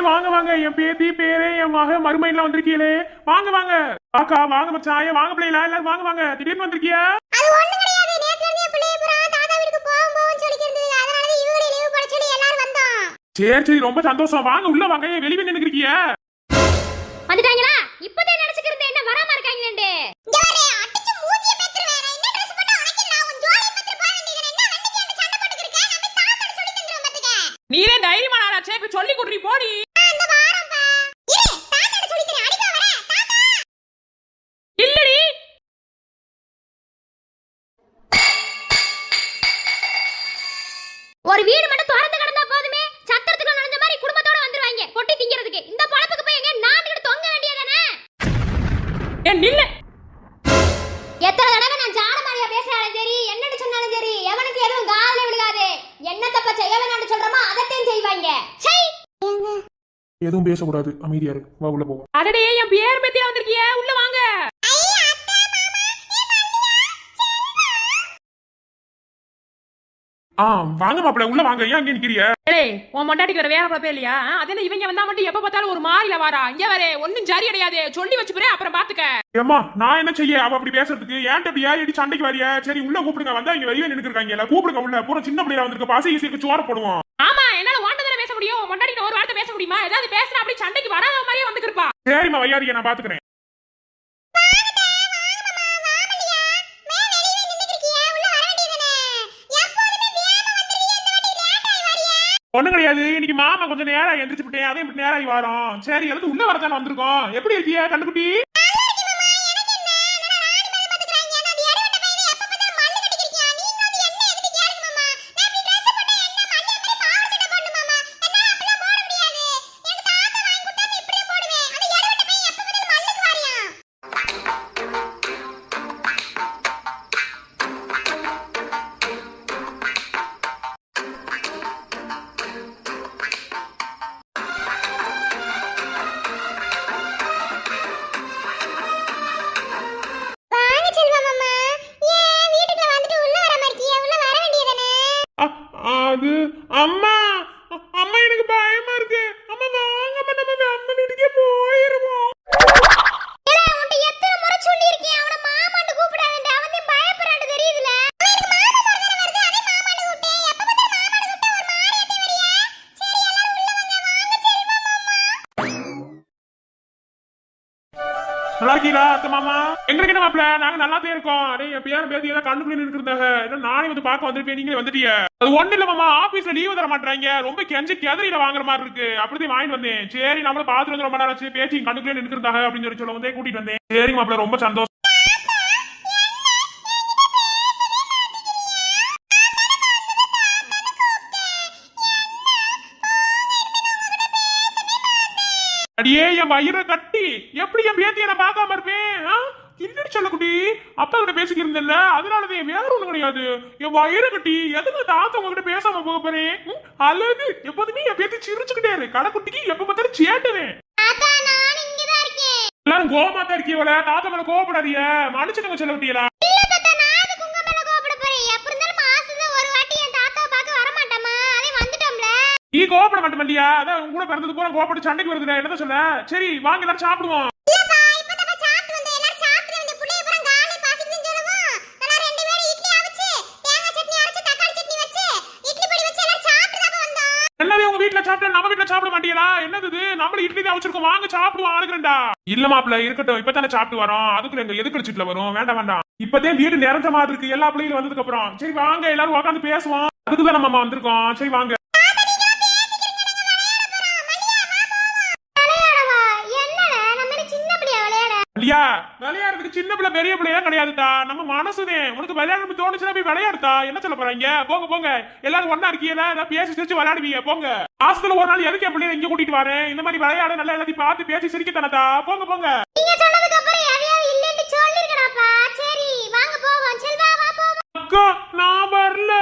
வாங்க வாங்க. என் பேத்தி பேரே என் மக மருமையெல்லாம் வந்திருக்கீங்களே. வாங்க வாங்க. அக்கா வாங்க மச்சான். வாங்க பிள்ளைங்களா எல்லாரும் வாங்க வாங்க. திடீர்னு வந்திருக்கியா? சரி சரி ரொம்ப சந்தோஷம். வாங்க உள்ள வாங்க. ஏன் வெளியே இருக்கீங்க எதுவும் பேசக்கூடாது. அமைதியா இரு. வா உள்ள போவோம். அடடே என் பேர் மெத்தியா வந்திருக்கிய? உள்ள வாங்க. ஆ வாங்க மாப்பிள்ள உள்ள வாங்க. ஏன் அங்கே நிக்கிறிய ஏய் உன் மொண்டாட்டிக்கு வேற வேற குழப்பம் இல்லையா? அது இவங்க வந்தா மட்டும் எப்ப பார்த்தாலும் ஒரு மாறில வாரா இங்க வரே ஒண்ணும் சரி அடையாது சொல்லி வச்சு போறேன் அப்புறம் பாத்துக்க. ஏம்மா நான் என்ன செய்ய? அவ அப்படி பேசுறதுக்கு ஏன்ட்ட அப்படி ஏறி சண்டைக்கு வரியா? சரி உள்ள கூப்பிடுங்க. வந்தா இங்க வெளியே நின்று இருக்காங்க கூப்பிடுங்க உள்ள. பூரா சின்ன பிள்ளையா வந்திருக்க பாசி ஈஸிக்கு சோற போடுவோம். ஆமா என்னால ஓட்ட தானே பேச முடியும்? முன்னாடி ஒரு வார்த்தை பேச முடியுமா? ஏதாவது பேசினா அப்படி சண்டைக்கு வராத மாதிரியே வந்துருப்பா சரிம்மா வையாதிக்க நான் பாத்துக்கிறேன். ஒண்ணும் கிடையாது. இன்னைக்கு மாமா கொஞ்சம் நேரம் எந்திரிச்சு விட்டேன். அதே இப்படி நேரம் வரோம். சரி எதுக்கு உள்ள வரதான வந்திருக்கோம். எப்படி இருக்கியா கண்டுக்குட்டி அம்மா அம்மா எனக்கு பயமா இருக்கு. அம்மா வாங்கம்மா நம்ம அம்மா வீட்டுக்கே போயிருவோம். நல்லா இருக்கீங்களா அத்தை மாமா? எங்களுக்கு மாப்பிள்ள நாங்க நல்லா தான் இருக்கோம். அடே என் பேர பேத்தி ஏதாவது கண்டுக்குள்ள இருக்கிறதாக நானே வந்து பார்க்க வந்திருப்பேன். நீங்களே வந்துட்டீங்க. அது ஒண்ணு இல்ல மாமா. ஆபீஸ்ல லீவு தர மாட்டாங்க ரொம்ப கெஞ்சி கெதறியில வாங்குற மாதிரி இருக்கு. அப்படிதான் வாங்கிட்டு வந்தேன். சரி நம்மள பாத்துட்டு வந்து ரொம்ப நேரம் ஆச்சு. பேச்சு கண்டுக்குள்ள இருக்கிறதாக அப்படின்னு சொல்லி சொல்ல வந்தே கூட்டிட்டு வந்தேன். சரி மாப்பிள்ள ரொம்ப சந்தோஷம். அடியே என் வயிறை கட்டி எப்படி என் பேத்தியை நான் பார்க்காம இருப்பேன்? இல்லடி சொல்லக்குட்டி. அப்பா கிட்ட பேசிக்கிட்டு இருந்தேன்ல அதனாலதான் வேற ஒண்ணும் கிடையாது. என் வயிறை கட்டி எதுக்கு தாத்தா உங்ககிட்ட பேசாம போக போறேன்? அழகு எப்போதுமே என் பேத்தி சிரிச்சுக்கிட்டே இரு கடைக்குட்டிக்கு எப்ப பார்த்தாலும் சேட்டுவேன். எல்லாரும் கோவமா தான் இருக்கீங்கள தாத்தா மேல கோவப்படாதீங்க. மன்னிச்சுக்கோங்க சொல்லக்குட்டியலா இல்ல தாத்தா நான் அதுக்கு உங்க மேல கோபப்பட போறேன்? எப்ப இருந்தாலும் மாசத்துல ஒரு வாட்டி என் தாத்தா பார்க்க வர மாட்டேமா அதே வந்துட்டோம்ல. நீ கோவப்பட மாட்டேன் இல்லையா? அதான் உன் கூட பிறந்தது போல கோவப்பட்டு சண்டைக்கு வருதுடா. என்ன சொல்ல? சரி வாங்க எல்லாரும் சாப்பிடுவோம் இல்லப்பா இப்பதான் சாப்பிட்டு வந்தேன் எல்லாரும் சாப்பிட்டு வந்து புள்ளைய அப்புறம் காலை பாசிட்டு சொல்லவும் நான் ரெண்டு பேரும் இட்லி அவிச்சு தேங்காய் சட்னி அரைச்சு தக்காளி சட்னி வச்சு இட்லி பொடி வச்சு எல்லாரும் சாப்பிட்டு தான் வந்தோம் என்னது உங்க வீட்ல சாப்பிட்டா நம்ம வீட்ல சாப்பிட மாட்டீங்களா? என்னது இது? நம்மள இட்லி தான் வச்சிருக்கோம். வாங்க சாப்பிடுவோம் ஆளுக்குறா இல்ல மாப்பிள்ள இருக்கட்டும். இப்பதானே சாப்பிட்டு வரோம். அதுக்குள்ள எங்க எதுக்கு சீட்ல வரும்? வேண்டாம் வேண்டாம். இப்பதே வீடு நிறைஞ்ச மாதிரி இருக்கு. எல்லா பிள்ளைகளும் வந்ததுக்கு அப்புறம். சரி வாங்க எல்லாரும் உட்காந்து பேசுவோம். அதுக்குதான் நம்ம வந்திருக்கோம். சரி வாங்க. விளையாடுறியா? விளையாடுறதுக்கு சின்ன பிள்ளை பெரிய பிள்ளைலாம் கிடையாதுடா. நம்ம மனசுனே. உனக்கு விளையாடணும் தோணுச்சுன்னா போய் விளையாடுதா என்ன சொல்ல போறாங்க? போங்க போங்க. எல்லாரும் ஒன்னா இருக்கீங்க நான் பேசி சிரிச்சு விளையாடுவீங்க. போங்க. மாசத்துல ஒரு நாள் எதுக்கு பிள்ளைய இங்க கூட்டிட்டு வரேன்? இந்த மாதிரி விளையாட நல்லா எல்லாத்தையும் பார்த்து பேசி சிரிக்க தானதா போங்க. போங்க அக்கா நான் வரல.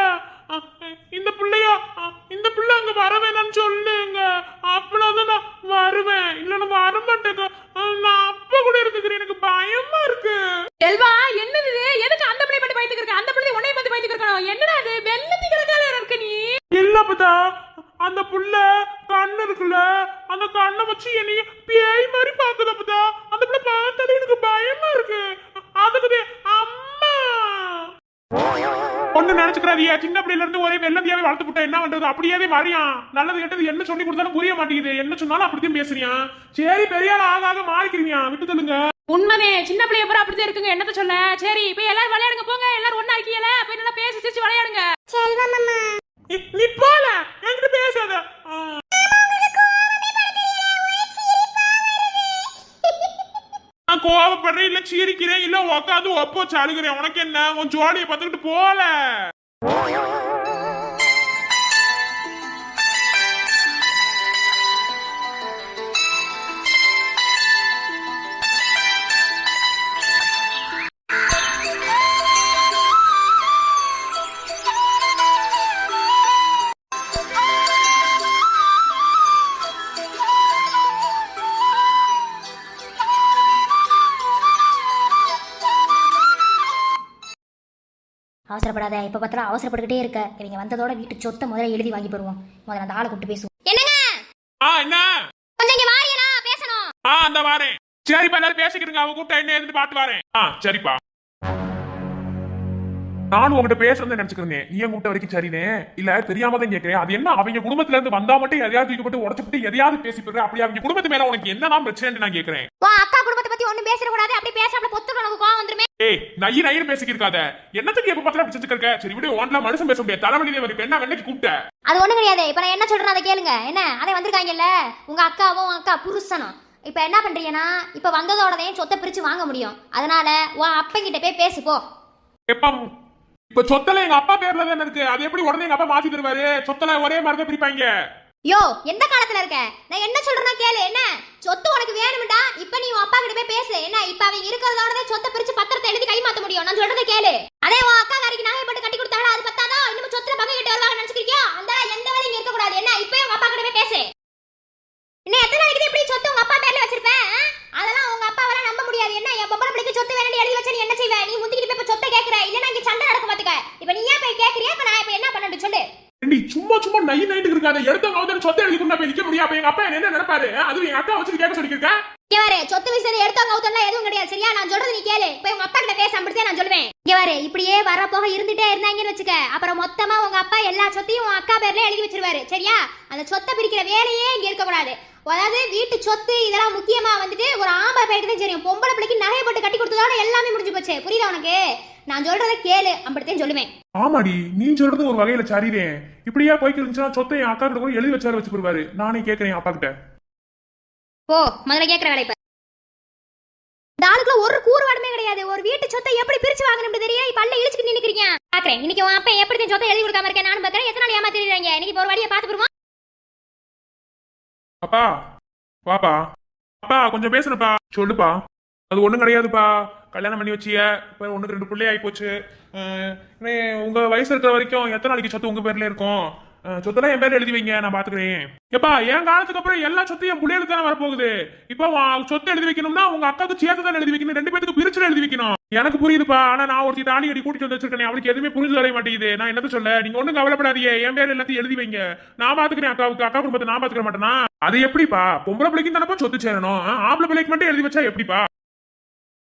இந்த பிள்ளையா? இந்த பிள்ளை அங்க வர வேணாம்னு சொல்லுங்க. அப்படின்னா நான் வருவேன். இல்லைன்னு வர மாட்டேங்க கூட இருக்குது எனக்கு பயமா இருக்கு. செல்வா என்னது இது? எதுக்கு அந்த பிள்ளை மட்டும் பயத்துக்கு இருக்க? அந்த பிள்ளை உன்னை பத்தி பயத்துக்கு இருக்கணும். என்னடா அது வெள்ளத்தி கிடக்கால இருக்க நீ. இல்ல பதா அந்த புள்ள கண்ண இருக்குல்ல அந்த கண்ணை வச்சு என்னைய பேய் மாதிரி பாக்குதா பதா அந்த புள்ள பார்த்தாலே எனக்கு பயமா இருக்கு. அதுக்கு அம்மா ஒண்ணு நினைச்சுக்கிறாதியா சின்ன பிள்ளையில இருந்து ஒரே வெள்ளந்தியாவே வளர்த்து விட்டா என்ன பண்றது? அப்படியே மாறியான் நல்லது கெட்டது என்ன சொல்லி கொடுத்தாலும் புரிய மாட்டேங்குது. என்ன சொன்னாலும் அப்படித்தான் பேசுறியான் சரி பெரிய ஆள் ஆக ஆக மாறிக்கிறீங்க. விட்டு சொல்லுங்க உண்மைதே. சின்ன பிள்ளைய பூரா அப்படிதான் இருக்குங்க. என்னத்த சொல்ல? சரி போய் எல்லாரும் விளையாடுங்க. போங்க. எல்லாரும் ஒண்ணா இருக்கீங்கள போய் நல்லா பேசி சிரிச்சு விளையாடுங்க. செல்வம் அம்மா. நீ- நீ போல. என்கிட்ட பேசாத. கோவப்படுறேன் இல்ல சீரிக்கிறேன் இல்ல உக்காந்து ஒப்போச்சு அழுகிறேன் உனக்கு என்ன? உன் ஜோடியை பார்த்துக்கிட்டு போல. அவசரப்படாத. எப்ப பார்த்தாலும் அவசரப்பட்டுக்கிட்டே இருக்க. இவங்க வந்ததோட வீட்டு சொத்தை முதல்ல எழுதி வாங்கி போடுவோம். முதல்ல அந்த ஆளை கூப்பிட்டு பேசுவோம். என்னங்க? ஆ என்ன? கொஞ்சம் இங்க வாரியனா பேசணும். ஆ அந்த வாரேன். சரிப்பா எல்லாரும் பேசிக்கிறீங்க அவ கூப்பிட்டா என்ன எதுன்னு பாத்து வரேன். ஆ சரிப்பா. நானும் உங்ககிட்ட பேசுறேன்னு நினைச்சுக்கிறேன் நீ கூப்பிட்ட வரைக்கும் சரினே. இல்ல தெரியாம தான் கேட்கிறேன். அது என்ன? அவங்க குடும்பத்துல இருந்து வந்தா மட்டும் எதையாவது தூக்கப்பட்டு உடச்சுட்டு எதையாவது பேசி போடுற அப்படி அவங்க குடும்பத்து மேல உனக்கு என்னதான் பிரச்சனை நான் கேக்குறேன் உன் அக்கா குடும்பத்தை பத்தி ஒண்ணும் பேசிட கூடாது அப்படி பேசாம பொத்து உனக்கு கோவம் வந்துருமே. ஏய் நைய நையன்னு பேசிக்கிருக்காத. என்னத்துக்கு எப்ப பார்த்தாலும் பிடிச்சிட்டு இருக்க? சரி விடு ஒன்ல மனுஷன் பேச முடியாது. தலைவலி வரைக்கும் என்ன வெண்ணைக்கு கூப்பிட்ட. அது ஒண்ணும் கிடையாது. இப்ப நான் என்ன சொல்றேன் அதை கேளுங்க. என்ன? அதே வந்திருக்காங்கல்ல? உங்க அக்காவும் உன் அக்கா புருஷனும். இப்ப என்ன பண்றீங்கன்னா இப்ப வந்ததோடதையும் சொத்தை பிரிச்சு வாங்க முடியும். அதனால உன் அப்பங்கிட்ட போய் பேசு போ. எப்ப இப்ப சொத்துல எங்க அப்பா பேர்ல தானே இருக்கு. அது எப்படி உடனே எங்க அப்பா மாத்தி தருவாரு? சொத்துல ஒரே மாதிரி தான் பிரிப்பாங்க. யோ எந்த காலத்துல இருக்க? நான் என்ன சொல்றேன்னா கேளு என்ன? சொத்து உனக்கு வேணும்டா இப்ப நீ உன் அப்பா கிட்ட போய் பேசு. என்ன இப்ப அவங்க இருக்கிறதோட சொத்தை பிரிச்சு பத்திரத்தை எழுதி கை மாத்த முடியும் நான் சொல்றதை கேளு அதே உன் அக்கா காரிக்கு நகை போட்டு கட்டி கொடுத்தாலும் அது பத்தாதா இன்னும் சொத்துல பங்கு கிட்ட வருவாங்க நினைச்சுக்கிறியா அந்த எந்த வேலையும் இருக்க கூடாது என்ன இப்ப உங்க அப்பா கிட்ட போய் பேசு இன்னும் எத்தனை நாளைக்கு இப்படி சொத்து உங்க அப்பா பேர்ல வச்சிருப்பேன் ஆ? அதெல்லாம் உங்க அப்பாவெல்லாம் நம்ப முடியாது என்ன என் பொம்பளை பிள்ளைக்கு சொத்து வேணும் எழுதி வச்சா நீ என்ன செய்வ நீ முந்திக்கிட்டு போய் இப்ப சொத்தை கேக்குற இல்ல இங்க சண்டை நடக்க பாத்துக்க இப்ப நீ ஏன் போய் கேக்குறியா இப்ப நான் இப்ப என்ன பண்ணணும் சொல்லு நீ சும்மா சும்மா நை நைட்டு இருக்காத எடுத்த மாதிரி சொத்தை எழுதி கொண்டு போய் நிக்க முடியும் அப்ப எங்க அப்பா என்ன நினைப்பாரு அது எங்க அக்கா வச்சு கேட்க சொல்லிருக்கேன் இங்க பாரு சொத்து விஷயம் எடுத்தவங்க அவுத்தம்லாம் எதுவும் கிடையாது சரியா நான் சொல்றது நீ கேளு போய் உங்க அப்பா கிட்ட பேச அப்படித்தான் நான் சொல்லுவேன் இங்க பாரு இப்படியே வர போக இருந்துட்டே இருந்தாங்கன்னு வச்சுக்க அப்புறம் மொத்தமா உங்க அப்பா எல்லா சொத்தையும் உன் அக்கா பேர்ல எழுதி வச்சிருவாரு சரியா அந்த சொத்தை பிரிக்கிற வேலையே இங்க இருக்க கூடாது அதாவது வீட்டு சொத்து இதெல்லாம் முக்கியமா வந்துட்டு ஒரு ஆம்பளை பையனுக்கு தான் தெரியும் பொம்பளை பிள்ளைக்கு நகை போட்டு கட்டி கொடுத்ததோட எல்லாமே முடிஞ்சு போச்சு புரியுதா உனக்கு நான் சொல்றத கேளு அப்படித்தான் சொல்லுவேன் ஆமாடி நீ சொல்றது ஒரு வகையில சரிதே இப்படியா போய்க்கு இருந்துச்சுன்னா சொத்தை என் அக்கா கிட்ட கூட எழுதி வச்சாரு வச்சு போடுவாரு. நானே கேக்குறேன் அப்பா கிட்ட போ முதல்ல கேக்குற வேலை இந்த ஆளுக்குள்ள ஒரு கூறுபாடுமே கிடையாது. ஒரு வீட்டு சொத்தை எப்படி பிரிச்சு வாங்கணும் தெரியும் இப்ப அல்ல இழுச்சுட்டு நின்னுக்கிறீங்க. பாக்குறேன். இன்னைக்கு உன் அப்பா எப்படி சொத்தை எழுதி கொடுக்காம இருக்கேன் நானும் பாக்குறேன். எத்தனை நாள் ஏமாத்திடுறாங்க இன்னைக்கு ஒரு வழியை பாத்து போடுவோம் அப்பா வாப்பா. அப்பா கொஞ்சம் பேசுறப்பா சொல்லுப்பா. அது ஒண்ணும் கிடையாதுப்பா. கல்யாணம் பண்ணி வச்சிய இப்போ ஒண்ணுக்கு ரெண்டு பிள்ளை ஆகிப்போச்சு உங்கள் உங்க வயசு இருக்கிற வரைக்கும் எத்தனை நாளைக்கு சொத்து உங்க பேர்ல இருக்கும்? சொத்தெல்லாம் என் பேர்ல எழுதி வைங்க நான் பாத்துக்கிறேன். எப்பா என் காலத்துக்கு அப்புறம் எல்லா சொத்தையும் என் பிள்ளைகளுக்கு தானே வரப்போகுது? இப்போ சொத்து எழுதி வைக்கணும்னா உங்க அக்காவுக்கு சேர்த்து தான் எழுதி வைக்கணும் ரெண்டு பேருக்கு பிரிச்சு எழுதி வைக்கணும். எனக்கு புரியுதுப்பா ஆனா நான் ஒருத்தி தாலி கட்டி கூட்டிட்டு வந்து வச்சிருக்கேன் அவளுக்கு எதுவுமே புரிஞ்சு வர மாட்டேங்குது. நான் என்னத்த சொல்ல நீங்க ஒண்ணும் கவலைப்படாதீங்க என் பேர் எல்லாத்தையும் எழுதி வைங்க. நான் பாத்துக்கிறேன் அக்காவுக்கு அக்கா குடும்பத்தை நான் பாத்துக்க மாட்டேனா? அது எப்படிப்பா? பொம்பளை பிள்ளைக்கு தானப்பா சொத்து சேரணும். ஆம்பளை பிள்ளைக்கு மட்டும் எழுதி வச்சா எப்படிப்பா?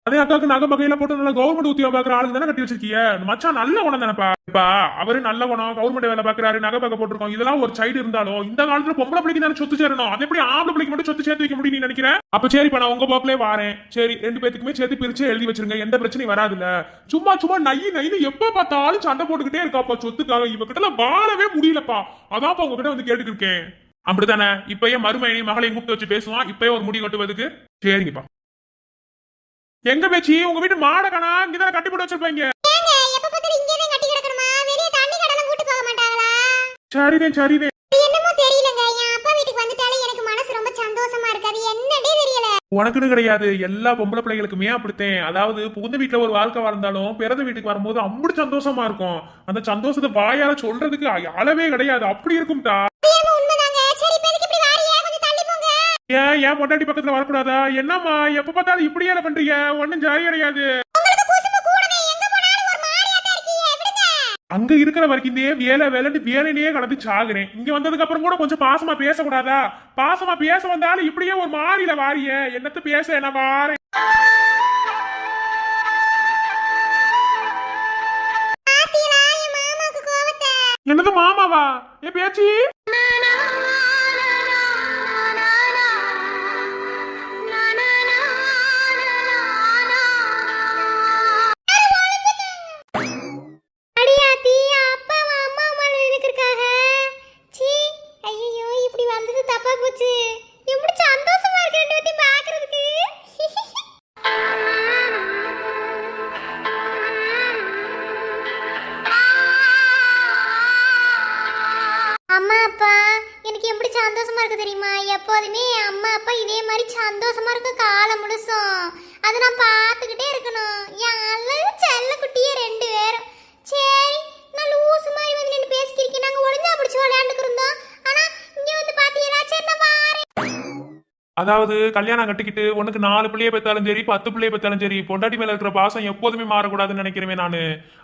அதே அக்காவுக்கு நகை வகையில போட்டு நல்லா கவர்மெண்ட் உத்தியோகம் பாக்குற ஆளுங்க தானே கட்டி வச்சிருக்கீங்க? மச்சான் நல்ல குணம் தானேப்பா. இப்பா அவரு நல்ல குணம் கவர்மெண்ட் வேலை பாக்குறாரு நகை பார்க்க போட்டிருக்கோம். இதெல்லாம் ஒரு சைடு இருந்தாலும் இந்த காலத்துல பொம்பளை பிள்ளைக்கு தானே சொத்து சேரணும். அது எப்படி ஆம்பளை பிள்ளைக்கு மட்டும் சொத்து சேர்த்து வைக்க முடியும் நீ நினைக்கிறேன் அப்ப சரிப்பா நான் உங்க போக்கிலே வாரேன். சரி ரெண்டு பேத்துக்குமே சேர்த்து பிரிச்சு எழுதி வச்சிருங்க. எந்த பிரச்சனையும் வராதுல்ல. சும்மா சும்மா நைய நைன்னு எப்ப பார்த்தாலும் சண்டை போட்டுக்கிட்டே இருக்காப்பா. சொத்துக்காக இவகிட்ட வாழவே முடியலப்பா. அதான்ப்பா உங்ககிட்ட வந்து கேட்டுட்டு இருக்கேன். அப்படித்தானே? இப்பயே மருமையை மகளையும் கூப்பிட்டு வச்சு பேசுவான். இப்பயே ஒரு முடி கட்டுவதுக்கு. சரிங்கப்பா. எங்க பேச்சு? உங்க வீட்டு மாட கணா இங்கதான் கட்டி போட்டு வச்சிருப்பாங்க. ஏங்க எப்ப பார்த்தாலும் இங்கே தான் கட்டி கிடக்கணுமா? வெளிய தண்ணி கடலாம் கூட்டி போக மாட்டாங்களா? சரிதே சரிதே. இது என்னமோ தெரியலங்க. என் அப்பா வீட்டுக்கு வந்துட்டாலே எனக்கு மனசு ரொம்ப சந்தோஷமா இருக்கு அது என்னடே தெரியல. உனக்குன்னு கிடையாது. எல்லா பொம்பளை பிள்ளைகளுக்குமே அப்படித்தேன். அதாவது புகுந்த வீட்டுல ஒரு வாழ்க்கை வாழ்ந்தாலும் பிறந்த வீட்டுக்கு வரும்போது அம்புடி சந்தோஷமா இருக்கும். அந்த சந்தோஷத்தை வாயால சொல்றதுக்கு அளவே கிடையாது. அப்படி இருக்கும்டா ஏமா உண்மைதாங்க சரி இப்ப எதுக்கு இப்படி வாரியே கொஞ்சம் தள்ளி போங்க ஏன் ஏன் பொண்டாட்டி பக்கத்துல வரக்கூடாதா? என்னம்மா எப்ப பார்த்தாலும் இப்படியே பண்றீங்க? ஒன்னும் ஜாலி கிடையாது. அங்க இருக்கிற வரைக்கும் வேலை வேலைன்னு வேலையிலேயே கலந்து சாகுறேன். இங்க வந்ததுக்கு அப்புறம் கூட கொஞ்சம் பாசமா பேசக்கூடாதா? பாசமா பேச வந்தாலும் இப்படியே ஒரு மாறில வாரிய. என்னத்த பேச என்ன வாரேன். என்னது மாமாவா? ஏ பேச்சி. அப்பா இதே மாதிரி சந்தோஷமா இருக்க காலம் முழுசும். அதை நான் பார்த்துக்கிட்டே இருக்கணும். என் செல்ல குட்டியே ரெண்டு பேரும். சரி நான் லூசு மாதிரி வந்து நின்று பேசிக்கிறேன் நாங்கள் ஒழுங்கா பிடிச்சி விளையாண்டுக்கு இருந்தோம் ஆனா வந்து பார்த்தீங்கன்னா சரி நான் அதாவது கல்யாணம் கட்டிக்கிட்டு உனக்கு நாலு பிள்ளைய பெற்றாலும் சரி பத்து பிள்ளைய பெற்றாலும் சரி பொண்டாட்டி மேல இருக்கிற பாசம் எப்போதுமே மாறக்கூடாதுன்னு நினைக்கிறேன் நான்.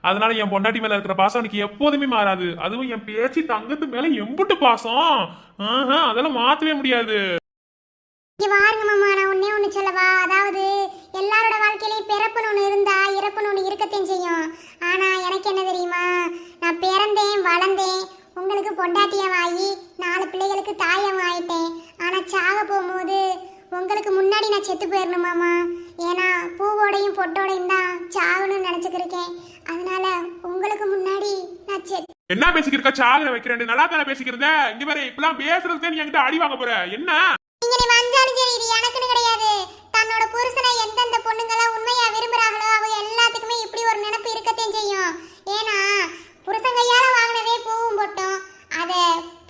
அதனால என் பொண்டாட்டி மேல இருக்கிற பாசம் எனக்கு எப்போதுமே மாறாது. அதுவும் என் பேச்சு தங்கத்து மேல எம்புட்டு பாசம். அதெல்லாம் மாத்தவே முடியாது. இங்க வாருங்க மாமா நான் ஒன்னே ஒண்ணு சொல்லவா? அதாவது எல்லாரோட வாழ்க்கையிலயும் பிறப்புன்னு ஒண்ணு இருந்தா இறப்புன்னு ஒண்ணு இருக்கத்தையும் செய்யும். ஆனா எனக்கு என்ன தெரியுமா? நான் பிறந்தேன் வளர்ந்தேன் உங்களுக்கு பொண்டாட்டியமாகி நாலு பிள்ளைகளுக்கு தாயம் ஆயிட்டேன். ஆனா சாக போகும்போது உங்களுக்கு முன்னாடி நான் செத்து போயிடணுமாமா ஏன்னா பூவோடையும் பொட்டோடையும் தான் சாகணும்னு நினச்சிக்கிருக்கேன். அதனால உங்களுக்கு முன்னாடி நான் செத்து என்ன பேசிக்கிறக்க சாகுல வைக்கிறேன். நல்லா தானே பேசிக்கிறத இங்க பாரு இப்பெல்லாம் பேசுறதுக்கு நீ என்கிட்ட அடி வாங்க போற. என்ன? எனக்குன்னு கிடையாது. தன்னோட புருஷனை எந்தெந்த பொண்ணுங்கள உண்மையா விரும்புறாங்களோ அவங்க எல்லாத்துக்குமே இப்படி ஒரு நினைப்பு இருக்கத்தையும் செய்யும். ஏன்னா புருஷன் கையால வாங்கினதே பூவும் போட்டோம். அத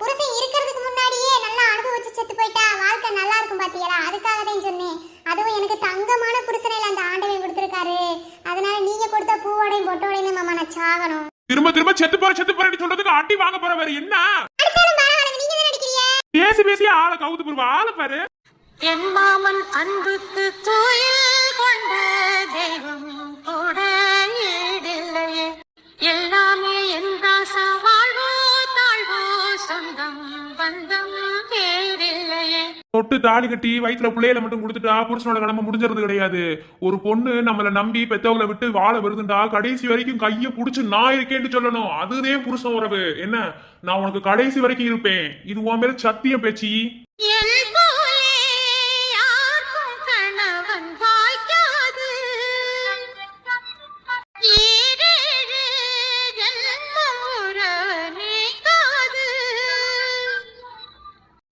புருஷன் இருக்கிறதுக்கு முன்னாடியே நல்லா அனுபவிச்சு செத்து போயிட்டா வாழ்க்கை நல்லா இருக்கும் பாத்தீங்களா அதுக்காக தான் சொன்னேன். அதுவும் எனக்கு தங்கமான புருஷனை அந்த ஆண்டவன் கொடுத்துருக்காரு. அதனால நீங்க கொடுத்த பூவோடையும் பொட்டோடையும் மாமா நான் சாகணும். திரும்ப திரும்ப செத்து போற செத்து போறேன்னு சொல்றதுக்கு அடி வாங்க போற வேற என்ன? பேசி பேசி ஆளை கவுத்து போடுவா. ஆளை பாரு. என் மாமன் அன்புக்கு கோயில் கொண்ட தெய்வம் கூட ஈடில்லையே எல்லாமே என் ராசா வாழ்வோ தாழ்வோ சொந்தம் பந்தம் ஏறில்லையே தொட்டு தாலி கட்டி வயிற்றுல பிள்ளையில மட்டும் கொடுத்துட்டா புருஷனோட கடமை முடிஞ்சறது கிடையாது. ஒரு பொண்ணு நம்மள நம்பி பெத்தவங்களை விட்டு வாழ வருதுண்டா கடைசி வரைக்கும் கைய புடிச்சு நான் இருக்கேன்னு சொல்லணும். அதுதே புருஷன் உறவு. என்ன? நான் உனக்கு கடைசி வரைக்கும் இருப்பேன். இது உன் மேல சத்தியம் பேச்சு.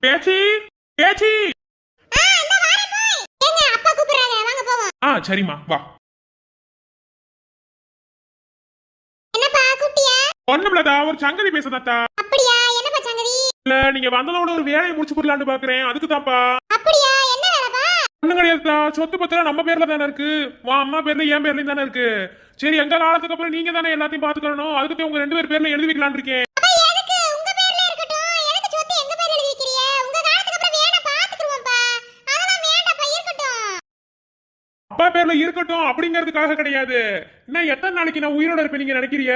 பேச்சி பேச்சி. ஆ சரிம்மா வா. ஒண்ணுமில்லதா ஒரு சங்கதி பேசுதாத்தா. அப்படியா? என்னப்பா சங்கதி? இல்ல நீங்க வந்ததோட ஒரு வேலையை முடிச்சு போடலான்னு பாக்குறேன். அதுக்கு தான்ப்பா அப்படியா? என்ன வேலைப்பா? ஒண்ணும் கிடையாதுதா சொத்து பத்திரம் நம்ம பேர்ல தானே இருக்கு. உன் அம்மா பேர்ல என் பேர்லயும் தானே இருக்கு. சரி எங்க காலத்துக்கு அப்புறம் நீங்க தானே எல்லாத்தையும் பாத்துக்கணும் அதுக்கு உங்க ரெண்டு பேர் பேர்ல எழுதி வைக்கலாம்னு இருக்கேன். அப்பா பேர்ல இருக்கட்டும் அப்படிங்கிறதுக்காக கிடையாது. இன்னும் எத்தனை நாளைக்கு நான் உயிரோட இருப்பேன் நீங்க நினைக்கிறீங்க?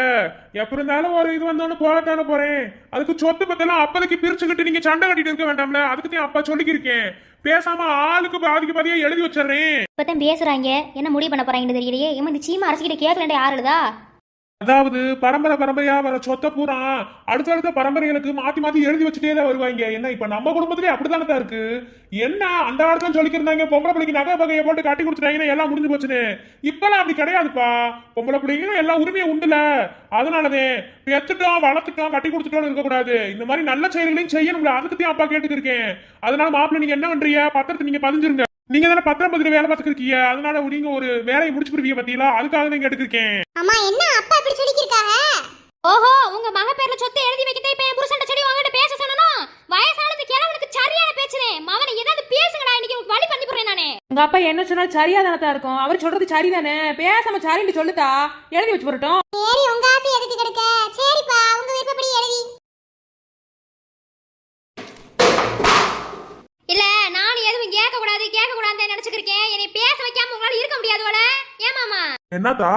எப்ப இருந்தாலும் ஒரு இது வந்தோன்னு போகத்தானே போறேன். அதுக்கு சொத்து பத்தெல்லாம் அப்பதைக்கு பிரிச்சுக்கிட்டு நீங்க சண்டை கட்டிட்டு இருக்க வேண்டாம்ல? அதுக்கு தான் அப்பா சொல்லிக்கிருக்கேன். பேசாம ஆளுக்கு பாதிக்கு பாதியா எழுதி வச்சிடுறேன். இப்பதான் பேசுறாங்க. என்ன முடிவு பண்ண போறாங்கன்னு தெரியலையே. இவன் இந்த சீமா அரசுகிட்ட கேட்கலண்டே யார் அதாவது பரம்பரை பரம்பரையா வர சொத்தை பூரா அடுத்தடுத்த பரம்பரைகளுக்கு மாத்தி மாத்தி எழுதி வச்சுட்டே தான் வருவாங்க. என்ன இப்ப நம்ம குடும்பத்திலே அப்படித்தானே தான் இருக்கு? என்ன அந்த காலத்துல சொல்லிக்கிருந்தாங்க பொம்பளை பிள்ளைக்கு நகை வகையை போட்டு கட்டி கொடுத்துட்டாங்கன்னா எல்லாம் முடிஞ்சு போச்சுன்னு. இப்பெல்லாம் அப்படி கிடையாதுப்பா. பொம்பளை பிள்ளைங்க எல்லாம் உரிமையை உண்டுல. அதனாலதே பெத்துட்டோம் வளர்த்துட்டோம் கட்டி கொடுத்துட்டோம் இருக்கக்கூடாது. இந்த மாதிரி நல்ல செயல்களையும் செய்யணும்ல. அதுக்கு தான் அப்பா கேட்டுக்கிருக்கேன் அதனால மாப்பிள்ளை நீங்க என்ன பண்றீங்க? பத்திரத்தை நீங்க பதிஞ்சிருங்க. நீங்க தானே பத்திரம் வேலை பார்த்துருக்கீங்க அதனால நீங்க ஒரு வேலையை முடிச்சு போடுவீங்க பாத்தீங்களா? அதுக்காக தான் கேட்டுருக்கேன் அம்மா என்ன அப்பா இப்படி சொல்லிக்கிருக்காங்க? ஓஹோ உங்க மக பேர்ல சொத்தை எழுதி வைக்கதே இப்ப என் புருஷன் செடி வாங்கிட்டு பேச சொன்னனும் வயசானது கிழவனுக்கு சரியான பேச்சுறேன் மகனை ஏதாவது பேசுங்கடா இன்னைக்கு உனக்கு வழி பண்ணி போறேன் நானே. உங்க அப்பா என்ன சொன்னா சரியா தானே இருக்கும். அவர் சொல்றது சரிதானே? பேசாம சரின்னு சொல்லுதா? எழுதி வச்சு போறட்டும் சரி உங்க ஆசை எதுக்கு கிடக்க சரிப்பா உங்க விருப்பப்படி எழுதி இல்ல நான் எதுவும் கேட்க கூடாது கேட்க கூடாதுன்னு நினைச்சுக்கிருக்கேன் என்னை பேச வைக்காம உங்களால இருக்க முடியாது போல ஏன் மாமா என்னதா?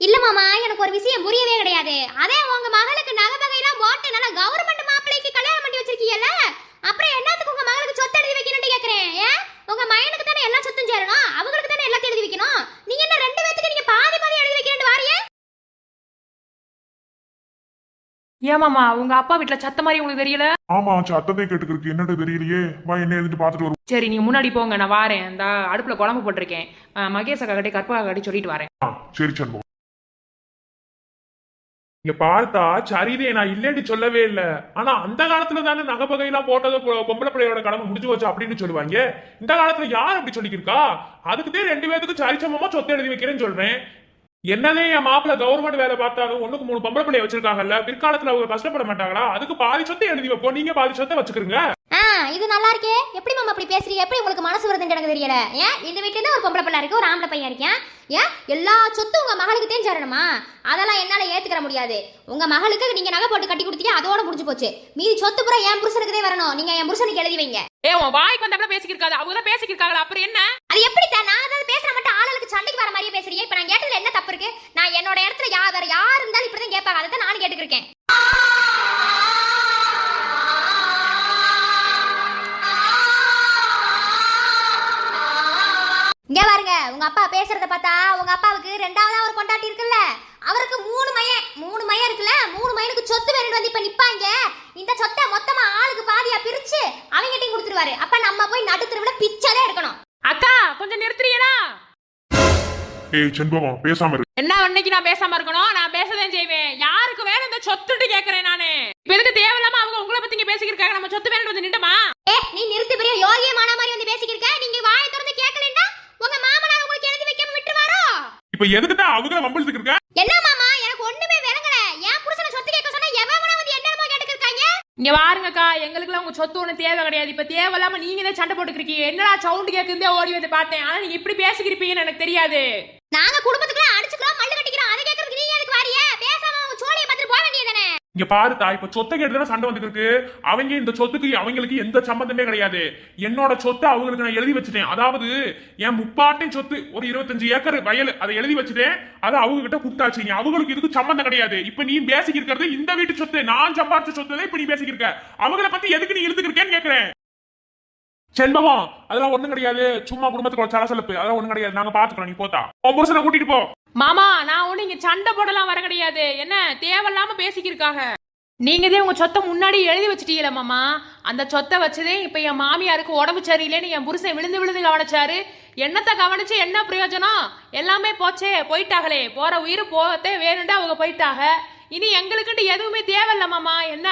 இல்ல மாமா எனக்கு ஒரு விஷயம் புரியவே கிடையாது. அதே உங்க மகளுக்கு நகை வகையெல்லாம் போட்டு நல்லா கவர்மெண்ட் மாப்பிள்ளைக்கு கல்யாணம் பண்ணி வச்சிருக்கீங்கல்ல? அப்புறம் என்னத்துக்கு உங்க மகளுக்கு சொத்து எழுதி வைக்கணும்னு கேக்குறேன் ஏன் உங்க மயனுக்கு தானே எல்லா சொத்தும் சேரணும் அவங்களுக்கு தானே எல்லாத்தையும் எழுதி வைக்கணும்? நீங்க என்ன ரெண்டு பேத்துக்கு நீங்க பாதி பாதி எழுதி வைக்கிறேன்னு வாரியே? ஏமாமா உங்க அப்பா வீட்டுல சத்த மாதிரி உங்களுக்கு தெரியல? ஆமா சத்தத்தை கேட்டுக்கிருக்கு என்னட்டு தெரியலையே. வா என்ன எதுன்னு பார்த்துட்டு வருவோம். சரி நீங்க முன்னாடி போங்க நான் வாரேன். இந்த அடுப்புல குழம்பு போட்டிருக்கேன். மகேஷ் அக்கா கட்டி கற்பகா கட்டி சொல்லிட்டு வரேன். சரி சண்முகம். இங்க பார்த்தா சரிதே நான் இல்லைன்னு சொல்லவே இல்ல. ஆனா அந்த காலத்துல தானே நகை எல்லாம் போட்டது பொம்பளை பிள்ளையோட கடமை முடிஞ்சு போச்சு அப்படின்னு சொல்லுவாங்க. இந்த காலத்துல யார் அப்படி சொல்லிக்கிருக்கா? அதுக்குதே ரெண்டு பேத்துக்கும் சரிசமமா சொத்து எழுதி வைக்கிறேன்னு சொல்றேன். என்னதே என் மாப்பிள்ள கவர்மெண்ட் வேலை பார்த்தாலும் ஒண்ணுக்கு மூணு பொம்பளை பிள்ளைய வச்சிருக்காங்கல்ல பிற்காலத்துல அவங்க கஷ்டப்பட மாட்டாங்களா? அதுக்கு பாதி சொத்தை எழுதி வைப்போம். நீங்க பாதி சொத்தை வச்சுக்கிறீங்க. இது நல்லா இருக்கே. எப்படி மாமா அப்படி பேசுறீங்க? எப்படி உங்களுக்கு மனசு வருதுன்னு எனக்கு தெரியல. ஏன்? இந்த வீட்டுல இருந்து ஒரு பொம்பளை பிள்ளை இருக்கு ஒரு ஆம்பளை பையன் இருக்கேன் ஏன்? எல்லா சொத்தும் உங்க மகளுக்கு தெரிஞ்சிடணுமா அதெல்லாம் என்னால ஏத்துக்கிற முடியாது. உங்க மகளுக்கு நீங்க நகை போட்டு கட்டி கொடுத்தீங்க அதோட முடிஞ்சு போச்சு. மீதி சொத்து பூரா என் புருஷனுக்கு தான் வரணும். நீங்க என் புருஷனுக்கு எழுதி வைங்க. ஏ உன் வாய்க்கு வந்தப்பல பேசிக்கிருக்காது. அவங்க தான் பேசிக்கிருக்காங்களா? அப்புறம் என்ன? அது எப்படி தான் நான் அதாவது பேசுற மட்டும் ஆளுக்கு சண்டைக்கு வர மாதிரியே பேசுறீங்க இப்ப நான் கேட்டதுல என்ன தப்பு இருக்கு நான் என்னோட இடத்துல யா வேற யார் இருந்தாலும் இப்படிதான் கேட்பாங்க. அதை தான் நானும் கேட்டுக்கிருக்கேன். இங்க பாருங்க உங்க அப்பா பேசுறத பார்த்தா உங்க அப்பாவுக்கு ரெண்டாவதா ஒரு கொண்டாட்டி இருக்குல்ல? அவருக்கு மூணு மயன் மூணு மயம் இருக்குல்ல? மூணு மயனுக்கு சொத்து வேணும் வந்து இப்ப நிப்பாங்க. இந்த சொத்தை மொத்தமா ஆளுக்கு பாதியா பிரிச்சு அவங்ககிட்டயும் கொடுத்துருவாரு. அப்ப நம்ம போய் நடுத்தருவுல பிச்சை எடுக்கணும். அக்கா கொஞ்சம் நிறுத்துறீங்களா? ஏய் செண்பகம் பேசாம இரு. என்ன அன்னைக்கு நான் பேசாம இருக்கணும்? நான் பேசதான் செய்வேன். யாருக்கு வேணும் இந்த சொத்துட்டு கேக்குறேன் நானு? இப்ப எதுக்கு தேவையில்லாம அவங்க உங்களை பத்தி இங்க பேசிக்கிருக்காங்க? நம்ம சொத்து வேணும் வந்து நின்றுமா ஏ நீ நிறுத்து பெரிய யோகியமான மாதிரி வந்து பேசிக்கிருக்க? நீங்க வாயை திறந்து கேட்கலன்னா உங்க மாமனார் உங்களுக்கு எழுதி வைக்காம விட்டுருவாரோ? இப்ப எதுக்கு தான் அவங்க வம்பிழுத்துக்கு இருக்க? என்ன மாமா எனக்கு ஒண்ணுமே விளங்கல. என் புருஷனை சொத்து கேட்க சொன்னா எவன் வந்து என்னமோ கேட்டுக்கு இருக்காங்க இங்க பாருங்கக்கா எங்களுக்குலாம் உங்க சொத்து ஒண்ணு தேவை கிடையாது. இப்ப தேவையில்லாம நீங்க தான் சண்டை போட்டுக்கிறீங்க என்னடா சவுண்ட் கேக்குதே ஓடி வந்து பார்த்தேன். ஆனா நீங்க இப்படி பேசிக்கிருப்பீங்கன்னு எனக்கு தெரியாது. நாங்க குடும்பத்துக்குள்ள அடிச்சுக்கிறோம் மல்லு கட்டிக்கிறோம். அதை கேக்குறதுக்கு நீங்க எதுக்கு வாரிய? பேசாம அவங்க சோழியை பார்த்துட்டு போக வேண்டியதானே இங்க பாருதா இப்ப சொத்தை கேட்டு சண்டை வந்துருக்கு அவங்க இந்த சொத்துக்கு அவங்களுக்கு எந்த சம்பந்தமே கிடையாது. என்னோட சொத்தை அவங்களுக்கு நான் எழுதி வச்சுட்டேன். அதாவது என் முப்பாட்டின் சொத்து ஒரு இருபத்தஞ்சு ஏக்கர் வயல் அதை எழுதி வச்சுட்டேன். அதை அவங்க கிட்ட கொடுத்தாச்சு. நீ அவங்களுக்கு இதுக்கு சம்பந்தம் கிடையாது. இப்ப நீ பேசிக்கிறது இருக்கிறது இந்த வீட்டு சொத்து நான் சம்பாதிச்ச சொத்து இப்ப நீ பேசிக்க இருக்க அவங்கள பத்தி எதுக்கு நீ இழுத்துக்கிருக்கேன்னு கேக்குறேன். செண்பகம் அதெல்லாம் ஒண்ணும் கிடையாது. சும்மா குடும்பத்துக்கு ஒரு சலசலப்பு. அதெல்லாம் ஒண்ணும் கிடையாது. நாங்க பாத்துக்கிறோம். நீ போத்தா. உன் புருஷனை கூட்டிட்டு போ. மாமா நான் ஒண்ணு இங்க சண்டை போடலாம் வர கிடையாது. என்ன தேவையில்லாம பேசிக்கிருக்காங்க நீங்க தான் உங்க சொத்தை முன்னாடி எழுதி வச்சிட்டீங்களா மாமா. அந்த சொத்தை வச்சதே இப்ப என் மாமியாருக்கு உடம்பு சரியில்லைன்னு என் புருஷன் விழுந்து விழுந்து கவனிச்சாரு. என்னத்தை கவனிச்சு என்ன பிரயோஜனம்? எல்லாமே போச்சே போயிட்டாங்களே. போற உயிர் போகத்தே வேணுண்டா அவங்க போயிட்டாங்க. இனி எங்களுக்குன்ட்டு எதுவுமே தேவையில்ல மாமா. என்ன?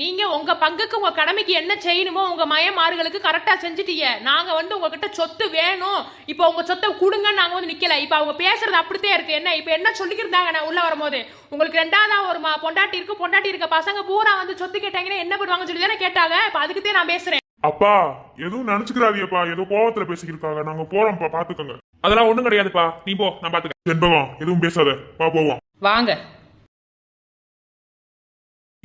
நீங்க உங்க பங்குக்கு உங்க கடமைக்கு என்ன செய்யணுமோ உங்க மயமாறுகளுக்கு கரெக்டா செஞ்சுட்டீங்க. நாங்க வந்து உங்ககிட்ட சொத்து வேணும். இப்போ உங்க சொத்தை கொடுங்கன்னு நாங்க வந்து நிக்கல. இப்ப அவங்க பேசுறது அப்படித்தான் இருக்கு. என்ன இப்ப என்ன சொல்லிக்கிருந்தாங்க? நான் உள்ள வரும்போது உங்களுக்கு ரெண்டாவதா ஒரு மா பொண்டாட்டி இருக்கு பொண்டாட்டி இருக்க பசங்க பூரா வந்து சொத்து கேட்டாங்கன்னா என்ன பண்ணுவாங்கன்னு சொல்லி தானே கேட்டாங்க. இப்ப அதுக்குதான் நான் பேசுறேன். அப்பா எதுவும் நினைச்சுக்கிறாதியப்பா ஏதோ கோவத்துல பேசிக்கிருக்காங்க. நாங்க போறோம்ப்பா பாத்துக்கோங்க. அதெல்லாம் ஒண்ணும் கிடையாதுப்பா. நீ போ நான் பாத்துக்க செண்பகம் எதுவும் பேசாத. வா போவோம். வாங்க.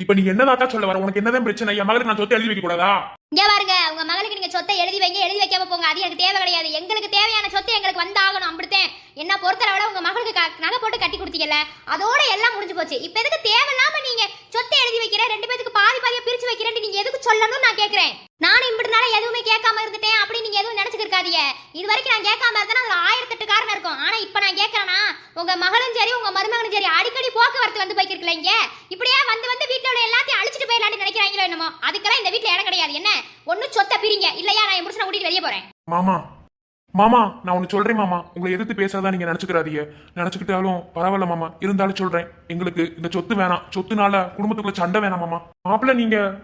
இப்ப நீ என்னதாக்கா சொல்ல வர? உனக்கு என்னதான் பிரச்சனை? என் மகளுக்கு நான் சொத்தை எழுதி வைக்க கூடாதா? இங்க பாருங்க உங்க மகளுக்கு நீங்க சொத்தை எழுதி வைங்க எழுதி வைக்காம போங்க. அது எனக்கு தேவை கிடையாது. எங்களுக்கு தேவையான சொத்தை எங்களுக்கு வந்தாகணும். அப்படித்தேன். என்ன பொறுத்தளவுல உங்க மகளுக்கு நகை போட்டு கட்டி கொடுத்தீங்கல்ல அதோட எல்லாம் முடிஞ்சு போச்சு. இப்ப எதுக்கு தேவையில்லாம நீங்க சொத்தை எழுதி வைக்கிற ரெண்டு பேத்துக்கு பாதி பாதியா பிரிச்சு வைக்கிறேன்னு நீங்க எதுக்கு சொல்லணும்னு நான் கேக்குறேன். நானும் இப்படினால எதுவுமே கேட்காம இருந்துட்டேன் அப்படி நீங்க எதுவும் நினைச்சுக்கிருக்காதீங்க இது வரைக்கும் நான் கேட்காம இருந்தா அதுல ஆயிரத்தெட்டு காரணம் இருக்கும். ஆனா இப்ப நான் கேட்கறேனா உங்க மகளும் சரி உங்க மருமகனும் சரி அடிக்கடி போக்குவரத்து வந்து போய்க்கிருக்கல இங்க. இப்படியே வந்து வந்து வீட்டுல உள்ள எல்லாத்தையும் அழிச்சிட்டு போயிடலாம்னு நினைக்கிறாங்களோ என்னமோ. அதுக்கெல்லாம் இந்த வீட்டுல இடம் கிடையாது. என்ன? ஒண்ணு சொத்தை பிரிங்க. இல்லையா? நான் என் நான் கூட்டிட்டு வெளியே போறேன். மாமா மாமா நான் ஒன்னு சொல்றேன் மாமா. உங்களை எதிர்த்து பேசாதான் நீங்க நினச்சிக்கிறாதீங்க. நினைச்சுக்கிட்டாலும் பரவாயில்ல மாமா. இருந்தாலும் சொல்றேன். எங்களுக்கு இந்த சொத்து வேணாம். சொத்துனால குடும்பத்துக்குள்ள சண்டை வேணாம் மாமா. மாப்பிள்ள நீங்க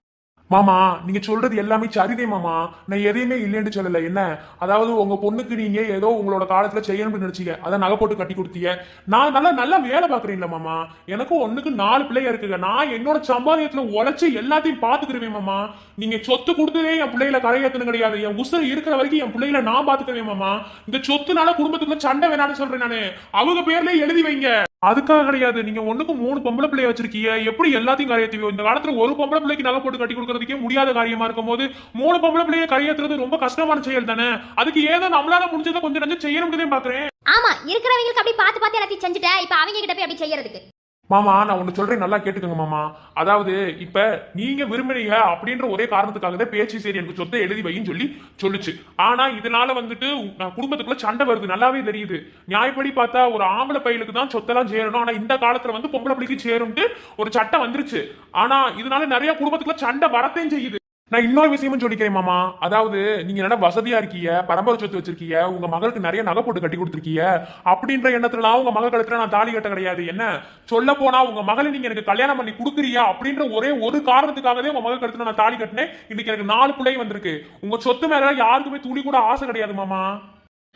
மாமா நீங்க சொல்றது எல்லாமே சரிதே மாமா. நான் எதையுமே இல்லைன்னு சொல்லல. என்ன? அதாவது உங்க பொண்ணுக்கு நீங்க ஏதோ உங்களோட காலத்துல செய்யணும்னு நினைச்சீங்க. அதை நகை போட்டு கட்டி கொடுத்தீங்க. நான் நல்லா நல்லா வேலை பாக்குறீங்களா மாமா. எனக்கும் ஒண்ணுக்கு நாலு பிள்ளைங்க இருக்குங்க. நான் என்னோட சம்பாதியத்துல உழைச்சு எல்லாத்தையும் பாத்துக்கிறேன் மாமா. நீங்க சொத்து கொடுத்ததே என் பிள்ளைகளை கரையேத்தணும் கிடையாது. என் உசுறு இருக்கிற வரைக்கும் என் பிள்ளைகளை நான் பாத்துக்கிறேன் மாமா. இந்த சொத்துனால குடும்பத்துக்குள்ள சண்டை வேணாம்னு சொல்றேன் நானு. அவங்க பேர்லயே எழுதி வைங்க. அதுக்காக கிடையாது. நீங்க ஒண்ணுக்கு மூணு பொம்பளை பிள்ளைய வச்சிருக்கீங்க. எப்படி எல்லாத்தையும் கரையேற்றுவீங்க இந்த காலத்துல ஒரு பொம்பளை பிள்ளைக்கு நகை போட்டு கட்டி கொடுக்க கொடுக்கறதுக்கே முடியாத காரியமா இருக்கும் போது மூணு பொம்பளை பிள்ளைய கரையேற்றுறது ரொம்ப கஷ்டமான செயல் தானே? அதுக்கு ஏதோ நம்மளால முடிஞ்சதை கொஞ்சம் நஞ்சம் செய்யணும்னு பாக்குறேன். ஆமா இருக்கிறவங்களுக்கு அப்படி பார்த்து பார்த்து எல்லாத்தையும் செஞ்சுட்டேன். இப்போ அவங்க கிட்ட போய் அப்படி செய்யறதுக்கு. மாமா நான் ஒன்று சொல்றேன் நல்லா கேட்டுக்கோங்க மாமா. அதாவது இப்ப நீங்க விரும்புறீங்க அப்படின்ற ஒரே காரணத்துக்காக தான் பேச்சு சரி எனக்கு சொத்தை எழுதி வைன்னு சொல்லி சொல்லுச்சு. ஆனா இதனால வந்துட்டு உ- குடும்பத்துக்குள்ள சண்டை வருது. நல்லாவே தெரியுது. நியாயப்படி பார்த்தா ஒரு ஆம்பளை பையலுக்கு தான் சொத்தெல்லாம் சேரணும். ஆனா இந்த காலத்துல வந்து பொம்பளை பிள்ளைக்கு சேரும்ட்டு ஒரு சட்டம் வந்துருச்சு. ஆனா இதனால நிறைய குடும்பத்துக்குள்ள சண்டை வரத்தையும் செய்யுது. நான் இன்னொரு விஷயமும் சொல்லிக்கிறேன் மாமா. அதாவது நீங்க என்ன வசதியா இருக்கீங்க? பரம்பரை சொத்து வச்சிருக்கீங்க. உங்க மகளுக்கு நிறைய நகை போட்டு கட்டி கொடுத்துருக்கீங்க. அப்படின்ற எண்ணத்துலலாம் உங்க மகள் கழுத்துல நான் தாலி கட்ட கிடையாது. என்ன? சொல்ல போனா உங்க மகளை நீங்க எனக்கு கல்யாணம் பண்ணி கொடுக்குறியா? அப்படின்ற ஒரே ஒரு காரணத்துக்காகவே உங்க மகள் கழுத்துல நான் தாலி கட்டினேன். இன்னைக்கு எனக்கு நாலு பிள்ளை வந்திருக்கு. உங்க சொத்து மேல யாருக்குமே துளி கூட ஆசை கிடையாது மாமா.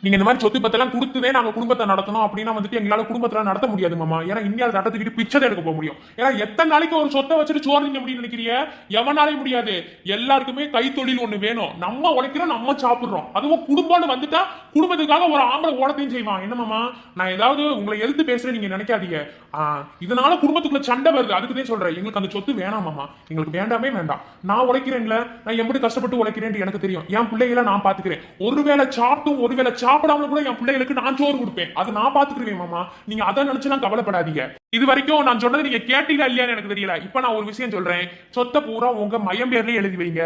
நீங்க இந்த மாதிரி சொத்து பத்தெல்லாம் கொடுத்துதே நாங்க குடும்பத்தை நடத்தணும் அப்படின்னா வந்துட்டு எங்களால குடும்பத்துல நடத்த முடியாது மாமா. ஏன்னா இந்தியாவில் சட்டத்துக்கிட்டு பிச்சை எடுக்க போக முடியும். ஏன்னா எத்தனை நாளைக்கு ஒரு சொத்தை வச்சுட்டு சோறு அப்படின்னு நினைக்கிறீங்க எவனாலையும் முடியாது. எல்லாருக்குமே கைத்தொழில் ஒண்ணு வேணும். நம்ம உழைக்கிறோம் நம்ம சாப்பிடுறோம். அதுவும் குடும்பம்னு வந்துட்டா குடும்பத்துக்காக ஒரு ஆம்பளை ஓடத்தையும் செய்வான். என்ன மாமா? நான் ஏதாவது உங்களை எதிர்த்து பேசுறேன் நீங்க நினைக்காதீங்க. இதனால குடும்பத்துக்குள்ள சண்டை வருது. அதுக்குதான் சொல்றேன். எங்களுக்கு அந்த சொத்து வேணாம் மாமா. எங்களுக்கு வேண்டாமே வேண்டாம். நான் உழைக்கிறேன்ல. நான் எப்படி கஷ்டப்பட்டு உழைக்கிறேன் எனக்கு தெரியும். என் பிள்ளைகளை நான் பாத்துக்கிறேன். ஒருவேளை சாப்பிட்டும் ஒருவேளை சாப்பிடாம கூட என் பிள்ளைகளுக்கு நான் சோறு கொடுப்பேன். அதை நான் பாத்துக்கிறேன் மாமா. நீங்க அதை நினைச்சுலாம் கவலைப்படாதீங்க. இது வரைக்கும் நான் சொன்னது நீங்க கேட்டீங்களா இல்லையான்னு எனக்கு தெரியல. இப்ப நான் ஒரு விஷயம் சொல்றேன். சொத்தை பூரா உங்க மையம் பேர்லயே எழுதி வைங்க.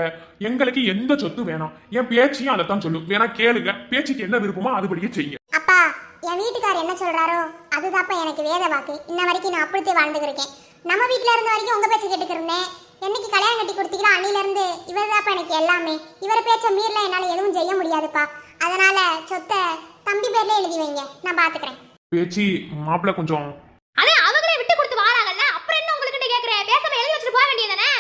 எங்களுக்கு எந்த சொத்து வேணாம். என் பேச்சையும் அதை தான் சொல்லும் வேணா கேளுங்க. பேச்சுக்கு என்ன விருப்பமோ அதுபடியே செய்யுங்க. அப்பா என் வீட்டுக்கார் என்ன சொல்றாரோ அதுதான்ப்பா எனக்கு வேத வாக்கு. இன்ன வரைக்கும் நான் அப்படித்தே வாழ்ந்துருக்கேன் நம்ம வீட்டுல இருந்த வரைக்கும் உங்க பேச்சு கேட்டுக்கிறேன் என்னைக்கு கல்யாணம் கட்டி கொடுத்தீங்களோ அன்னில இருந்து இவர் தான்ப்பா எனக்கு எல்லாமே. இவர் பேச்ச மீறல என்னால எதுவும் செய்ய முடியாதுப்பா. அதனால சொத்தை தம்பி பேர்ல எழுதி வைங்க. நான் பாத்துக்கிறேன். பேச்சு மாப்பிள்ள கொஞ்சம். அதே அவங்களே விட்டு கொடுத்து வாராங்கல்ல? அப்புறம் என்ன உங்களுக்கு கேக்குறேன் பேசாம எழுதி வச்சுட்டு போக வேண்டியதானே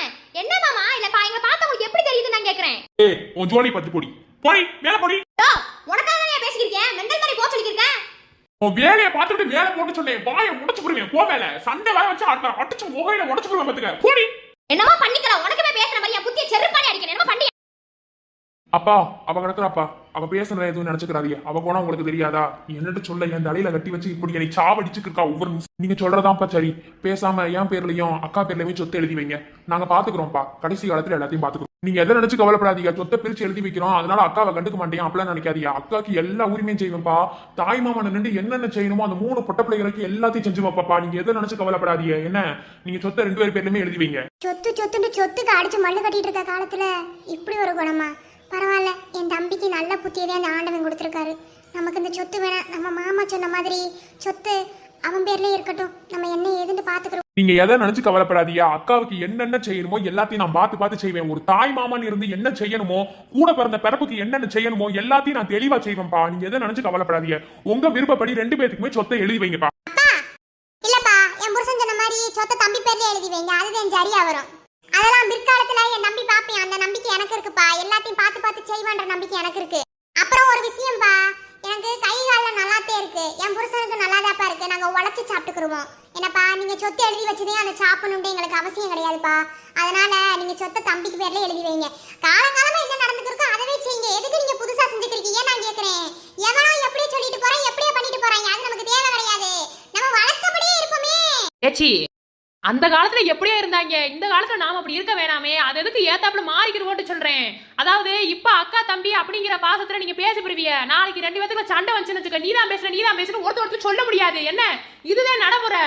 என்ன மாமா? இல்ல பா எங்களை பார்த்தா உங்களுக்கு எப்படி தெரியுது நான் கேக்குறேன்? ஏ உன் ஜோலி பத்து பொடி. போடி மேல போடி. டோ உனக்காக தான் பேசிக்கிறேன் மெண்டல் மாதிரி போக சொல்லிருக்கேன் உன் வேலையை பார்த்துட்டு வேலை போட்டு சொன்னேன். வாயை உடச்சு போடுவேன் போ மேல. சண்டை வர வச்சு அட- அடிச்சு முகையில உடச்சு போடுவேன் பாத்துக்க. போடி. என்னமோ பண்ணிக்கிறோம் உனக்குமே பேசுற மாதிரி புத்திய செருப்பாடி அடிக்கணும் என்னமோ பண்ணி அப்பா அவ கிடக்குறாப்பா. அவ பேசுறத எதுவும் நினைச்சுக்கிறாதீங்க அவ போனா உங்களுக்கு தெரியாதா? என்னட்டு சொல்ல என் தலையில கட்டி வச்சு இப்படி என்னை சாவடிச்சுட்டு இருக்கா ஒவ்வொரு நீங்க சொல்றதாப்பா சரி. பேசாம என் பேர்லயும் அக்கா பேர்லயும் சொத்து எழுதி வைங்க. நாங்க பாத்துக்கிறோம்ப்பா. கடைசி காலத்துல எல்லாத்தையும் பாத்துக்கிறோம். நீங்க எதை நினைச்சு கவலைப்படாதீங்க. சொத்தை பிரிச்சு எழுதி வைக்கிறோம். அதனால அக்காவை கண்டுக்க மாட்டேன். அப்படிலாம் நினைக்காதீங்க. அக்காக்கு எல்லா உரிமையும் செய்வேன்ப்பா. தாய் மாமன் நின்று என்னென்ன செய்யணுமோ அந்த மூணு பொட்ட பிள்ளைகளுக்கு எல்லாத்தையும் செஞ்சு வைப்பாப்பா நீங்க எதை நினைச்சு கவலைப்படாதீங்க. என்ன? நீங்க சொத்தை ரெண்டு பேர் பேர்லயுமே எழுதி வைங்க. சொத்து சொத்துன்னு சொத்துக்கு அடிச்சு மல்லு கட்டிட்டு இருக்க காலத்துல இப்படி ஒரு குணமா? பரவாயில்ல என் தம்பிக்கு நல்ல புத்தியதே அந்த ஆண்டவன் கொடுத்துருக்காரு. நமக்கு இந்த சொத்து வேணாம். நம்ம மாமா சொன்ன மாதிரி சொத்து அவன் பேர்லயே இருக்கட்டும். நம்ம என்ன ஏதுன்னு பாத்துக்கிறோம் நீங்க எதை நினைச்சு கவலைப்படாதீங்க. அக்காவுக்கு என்னென்ன செய்யணுமோ எல்லாத்தையும் நான் பார்த்து பார்த்து செய்வேன். ஒரு தாய் மாமன் இருந்து என்ன செய்யணுமோ கூட பிறந்த பிறப்புக்கு என்னென்ன செய்யணுமோ எல்லாத்தையும் நான் தெளிவா செய்வேன்ப்பா. நீங்க எதை நினைச்சு கவலைப்படாதீங்க. உங்க விருப்பப்படி ரெண்டு பேத்துக்குமே சொத்தை எழுதி வைங்கப்பா. இல்லப்பா என் புருஷன் சொன்ன மாதிரி சொத்தை தம்பி பேர்லயே எழுதி வைங்க. அதுதான் சரியா வரும். அதெல்லாம் பிற்காலத்துல என் நம்பி பாப்பேன் அந்த நம்பிக்கை எனக்கு இருக்குப்பா. எல்லாத்தையும் பார்த்து பார்த்து செய்வான்ற நம்பிக்கை எனக்கு இருக்கு. அப்புறம் ஒரு விஷயம்ப்பா எனக்கு கை காலில் நல்லாத்தே இருக்கு. என் புருஷனுக்கு நல்லாதாப்பா இருக்கு. நாங்க உழைச்சி சாப்பிட்டுக்குருவோம். என்னப்பா நீங்க சொத்தை எழுதி வச்சதே அந்த சாப்பிடணும்னு எங்களுக்கு அவசியம் கிடையாதுப்பா. அதனால நீங்க சொத்தை தம்பிக்கு பேர்ல எழுதி வைங்க. காலங்காலமா என்ன நடந்துருக்கோ அதவே செய்யுங்க. எதுக்கு நீங்க புதுசா செஞ்சுக்கிறீங்க நான் கேட்கறேன் எவனோ எப்படியே சொல்லிட்டு போறேன் எப்படியே பண்ணிட்டு போறாங்க. அது நமக்கு தேவை கிடையாது. நம்ம வழக்கப்படியே இருப்போமே. ஏச்சி அந்த காலத்துல எப்படியோ இருந்தாங்க? இந்த காலத்துல நாம அப்படி இருக்க வேணாமே. அது எதுக்கு ஏத்தாப்புல மாறிக்கிறோட்டு சொல்றேன்? அதாவது இப்ப அக்கா தம்பி அப்படிங்கிற பாசத்துல நீங்க பேச பிரிவிய நாளைக்கு ரெண்டு பேத்துக்குள்ள சண்டை வந்துச்சுன்னு வச்சுக்க. நீதான் பேசுற நீதான் பேசுற ஒருத்தர் ஒருத்தர் சொல்ல முடியாது. என்ன? இதுதான் நடைமுறை.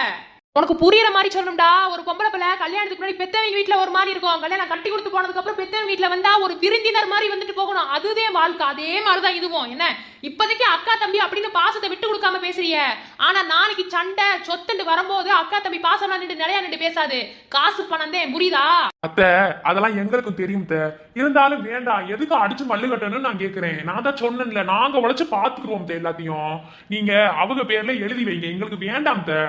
உனக்கு புரியுற மாதிரி சொல்லணும்டா. ஒரு பொம்பளை பிள்ளை கல்யாணத்துக்கு முன்னாடி பெத்தவங்க வீட்டில் ஒரு மாதிரி இருக்கும். கல்யாணம் கட்டி கொடுத்து போனதுக்கு அப்புறம் பெத்தவங்க வீட்ல வந்தா ஒரு விருந்தினர் மாதிரி வந்துட்டு போகணும். அதுதே வாழ்க்கை. அதே மாதிரிதான் இதுவும். என்ன? இப்போதைக்கு அக்கா தம்பி அப்படின்னு பாசத்தை விட்டு கொடுக்காம பேசுறிய ஆனா நாளைக்கு சண்டை சொத்துண்டு வரும்போது அக்கா தம்பி பாசம் நின்று நிறையா நின்று பேசாது. காசு பணம் தான். புரியுதா? அத்தை அதெல்லாம் எங்களுக்கும் தெரியும் அத்தை. இருந்தாலும் வேண்டாம். எதுக்கு அடிச்சு மல்லு கட்டணும்னு நான் கேக்குறேன். நான் தான் சொன்னேன்ல. நாங்க உழைச்சு பாத்துக்குவோம் எல்லாத்தையும். நீங்க அவங்க பேர்ல எழுதி வைங்க. எங்களுக்கு வேண்டாம் தே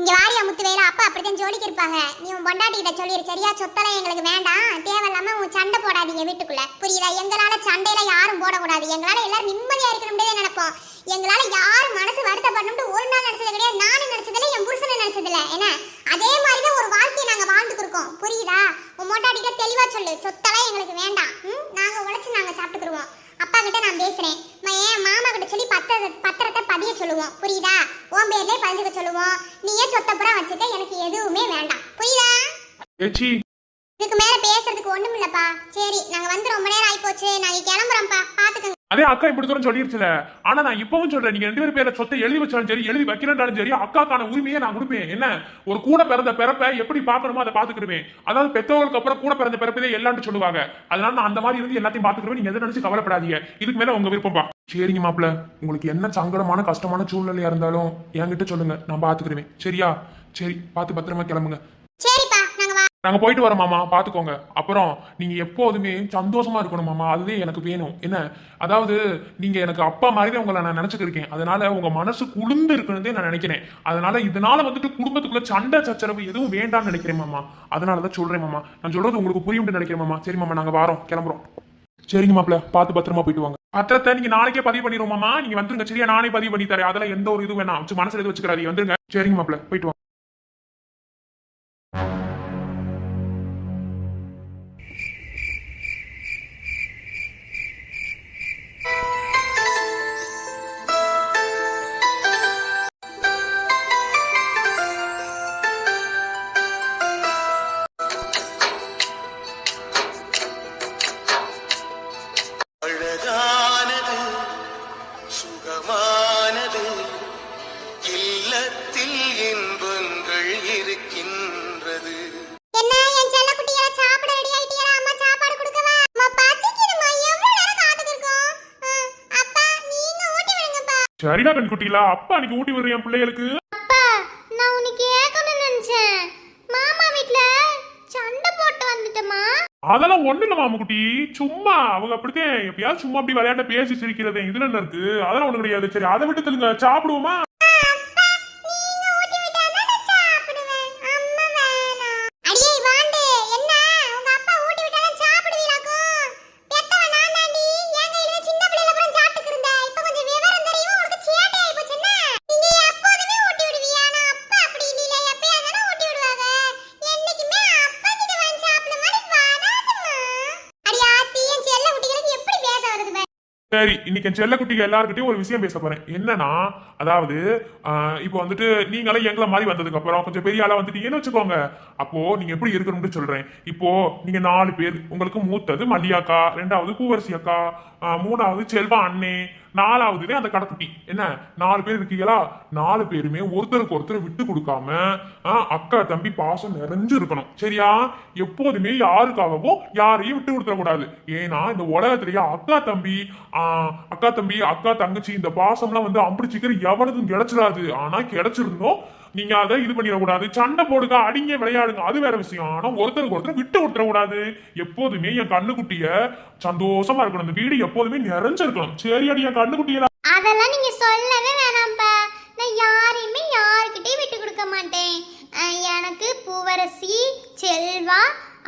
இங்க வாரியா முத்துவேல அப்பா அப்படிதான் ஜோலிக்கு இருப்பாங்க. நீ உன் பொண்டாட்டி கிட்ட சொல்லிடு சரியா? சொத்தெல்லாம் எங்களுக்கு வேண்டாம். தேவையில்லாம உன் சண்டை போடாதீங்க வீட்டுக்குள்ள. புரியுதா? எங்களால சண்டையில யாரும் போடக்கூடாது. எங்களால எல்லாரும் நிம்மதியா இருக்கணும்னே நினைப்போம். எங்களால யாரும் மனசு வருத்தப்படணும்னு ஒரு நாள் நினைச்சது கிடையாது. நானும் நினைச்சதில்ல என் புருஷனும் நினைச்சதில்ல. என்ன? அதே மாதிரிதான் ஒரு வாழ்க்கையை நாங்க வாழ்ந்துட்டு இருக்கோம். புரியுதா? உன் பொண்டாட்டி கிட்ட தெளிவா சொல்லு சொத்தெல்லாம் எங்களுக்கு வேண்டாம். ம்? நாங்க உழைச்சு நாங்க சாப்பிட்டுக்குருவோம். அப்பா கிட்ட நான் பேசுறேன். என் மாமா கிட்ட சொல்லி பத்திர பத்திரத்தை பதிய சொல்லுவோம். புரியுதா? உன் பேர்லயே பதிஞ்சுக்க சொல்லுவோம். நீயே சொத்தப்புறம் வச்சுக்க? எனக்கு எதுவுமே வேண்டாம். புரியுதா? ஏச்சி. இதுக்கு மேல பேசுறதுக்கு ஒண்ணும் இல்லப்பா சரி நாங்க வந்து ரொம்ப நேரம் ஆயிப்போச்சு. நாங்க கிளம்புறோம்ப்பா. பாத்துக்கோங்க. அதே அக்கா இப்படி தூரம் சொல்லிருச்சுல. ஆனா நான் இப்பவும் சொல்றேன் நீங்க ரெண்டு பேரும் பேர சொத்தை எழுதி வச்சாலும் சரி எழுதி வைக்கிறேன்றாலும் சரி அக்காக்கான உரிமையை நான் கொடுப்பேன். என்ன? ஒரு கூட பிறந்த பிறப்பை எப்படி பார்க்கணுமோ அதை பாத்துக்கிடுவேன் அதாவது பெற்றவங்களுக்கு அப்புறம் கூட பிறந்த பிறப்பதே எல்லாம்னு சொல்லுவாங்க. அதனால நான் அந்த மாதிரி இருந்து எல்லாத்தையும் பாத்துக்கிடுவேன் நீங்க எதை நினைச்சு கவலைப்படாதீங்க. இதுக்கு மேல உங்க விருப்பம்பா சரிங்க மாப்பிள்ள உங்களுக்கு என்ன சங்கடமான கஷ்டமான சூழ்நிலையா இருந்தாலும் என்கிட்ட சொல்லுங்க. நான் பாத்துக்கிடுவேன் சரியா? சரி பார்த்து பத்திரமா கிளம்புங்க. நாங்க போயிட்டு வரோம் மாமா. பாத்துக்கோங்க. அப்புறம் நீங்க எப்போதுமே சந்தோஷமா இருக்கணும் மாமா. அதுவே எனக்கு வேணும். என்ன? அதாவது நீங்க எனக்கு அப்பா மாதிரி உங்களை நான் நினைச்சுக்கிருக்கேன். அதனால உங்க மனசு குளிர்ந்து இருக்குன்னு நான் நினைக்கிறேன். அதனால இதனால வந்துட்டு குடும்பத்துக்குள்ள சண்டை சச்சரவு எதுவும் வேண்டாம்னு நினைக்கிறேன் மாமா. அதனாலதான் சொல்றேன் மாமா. நான் சொல்றது உங்களுக்கு புரியும்னு நினைக்கிறேன் மாமா. சரி மாமா. நாங்க வரோம். கிளம்புறோம். சரிங்க மாப்பிள்ள. பார்த்து பத்திரமா போயிட்டு வாங்க. பத்திரத்தை நீங்க நாளைக்கே பதிவு பண்ணிடுவோம் மாமா. நீங்க வந்துருங்க. சரியா நானே பதிவு பண்ணி தரேன். அதெல்லாம் எந்த ஒரு இது வேணாம். மனசுல எது வச்சுக்கிறாதி வந்துருங்க. சரிங்க மாப்பிள்ள. போயிட்டு வாங்க. சரிடா கண்குட்டிகளா அப்பா அன்னைக்கு ஊட்டி விடுறேன் என் பிள்ளைகளுக்கு? அப்பா நான் உனக்கு கேட்கணும்னு நினைச்சேன். மாமா வீட்ல சண்டை போட்டு வந்துட்டமா அதெல்லாம் ஒண்ணு இல்ல மாமுக்குட்டி. சும்மா அவங்க அப்படித்தான். எப்பயாவது சும்மா அப்படி விளையாட்ட பேசி சிரிக்கிறது. இதுல என்ன இருக்கு? அதெல்லாம் ஒண்ணு கிடையாது. சரி அதை விட்டு தெலுங்க சாப்பிடுவோமா? இன்னைக்கு என் செல்லக்குட்டிங்க எல்லாருக்கிட்டையும் ஒரு விஷயம் பேச போறேன். என்னன்னா அதாவது ஆஹ், இப்போ வந்துட்டு நீங்களே எங்களை மாதிரி வந்ததுக்கு அப்புறம் கொஞ்சம் பெரிய ஆளா வந்துட்டீங்கன்னு வச்சுக்கோங்க. அப்போ நீங்க எப்படி இருக்கணும்னு சொல்றேன். இப்போ நீங்க நாலு பேர் உங்களுக்கு மூத்தது மல்லியாக்கா ரெண்டாவது பூவரசி அக்கா ஆஹ், மூணாவது செல்வா அண்ணே நாலாவதுலே அந்த கடைக்குட்டி என்ன? நாலு பேர் இருக்கீங்களா? நாலு பேருமே ஒருத்தருக்கு ஒருத்தர் விட்டு கொடுக்காம அக்கா தம்பி பாசம் நிறைஞ்சு இருக்கணும். சரியா? எப்போதுமே யாருக்காகவும் யாரையும் விட்டு கொடுத்துட கூடாது ஏன்னா இந்த உலகத்திலேயே அக்கா தம்பி அக்கா தம்பி அக்கா தங்கச்சி இந்த பாசம்லாம் வந்து அம்பிடிச்சிக்கிற எவனதும் கிடைச்சிடாது. ஆனா கிடைச்சிருந்தோம். நீங்க அதை இது பண்ணிடக்கூடாது. சண்டை போடுங்க அடிங்க விளையாடுங்க. அது வேற விஷயம். ஆனா ஒருத்தருக்கு ஒருத்தர் விட்டு விட்டுற கூடாது எப்போதுமே என் கண்ணுக்குட்டிய சந்தோஷமா இருக்கணும். இந்த வீடு எப்போதுமே நிறைஞ்சிருக்கணும். சரி அடி என் கண்ணுக்குட்டிய அதெல்லாம் நீங்க சொல்லவே வேணாம்ப்பா. நான் யாரையுமே யாருக்கிட்டையும் விட்டு கொடுக்க மாட்டேன். எனக்கு பூவரசி செல்வா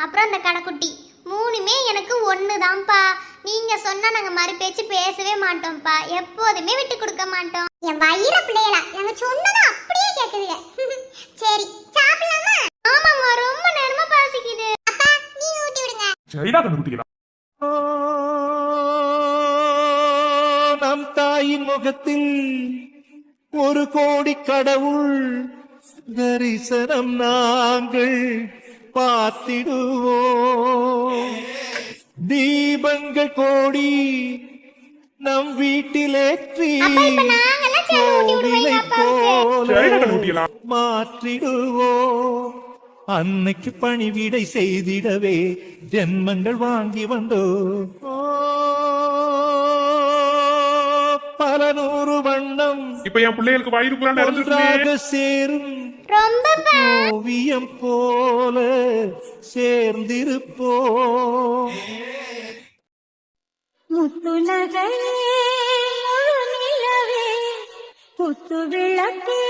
அப்புறம் அந்த கடைக்குட்டி மூணுமே எனக்கு ஒன்று தான்ப்பா நீங்க சொன்னா நாங்க மறு பேச்சு பேசவே மாட்டோம்ப்பா. எப்போதுமே விட்டு கொடுக்க மாட்டோம். என் வயிற பிள்ளைகளா நாங்க சொன்னதை அப்படியே கேக்குதுங்க. சரி சாப்பிடலாமா? ஆமாங்க ரொம்ப நேரமா பாசிக்குது. அப்பா நீங்க ஊட்டி விடுங்க. சரிடா கண்ணுக்குட்டிகளா நம் தாயின் முகத்தில் ஒரு கோடி கடவுள் தரிசனம் நாங்கள் பார்த்திடுவோம். தீபங்கள் கோடி நம் வீட்டிலேற்றி கோவிலை போல மாற்றிடுவோம் அன்னைக்கு பணிவிடை செய்திடவே ஜென்மங்கள் வாங்கி வந்தோ. பல நூறு வண்ணம் இப்ப என் பிள்ளைகளுக்கு வயிறு சேரும். ஓவியம் போல சேர்ந்திருப்போம். முத்துநகை முழு நிலவே புத்து விளக்கே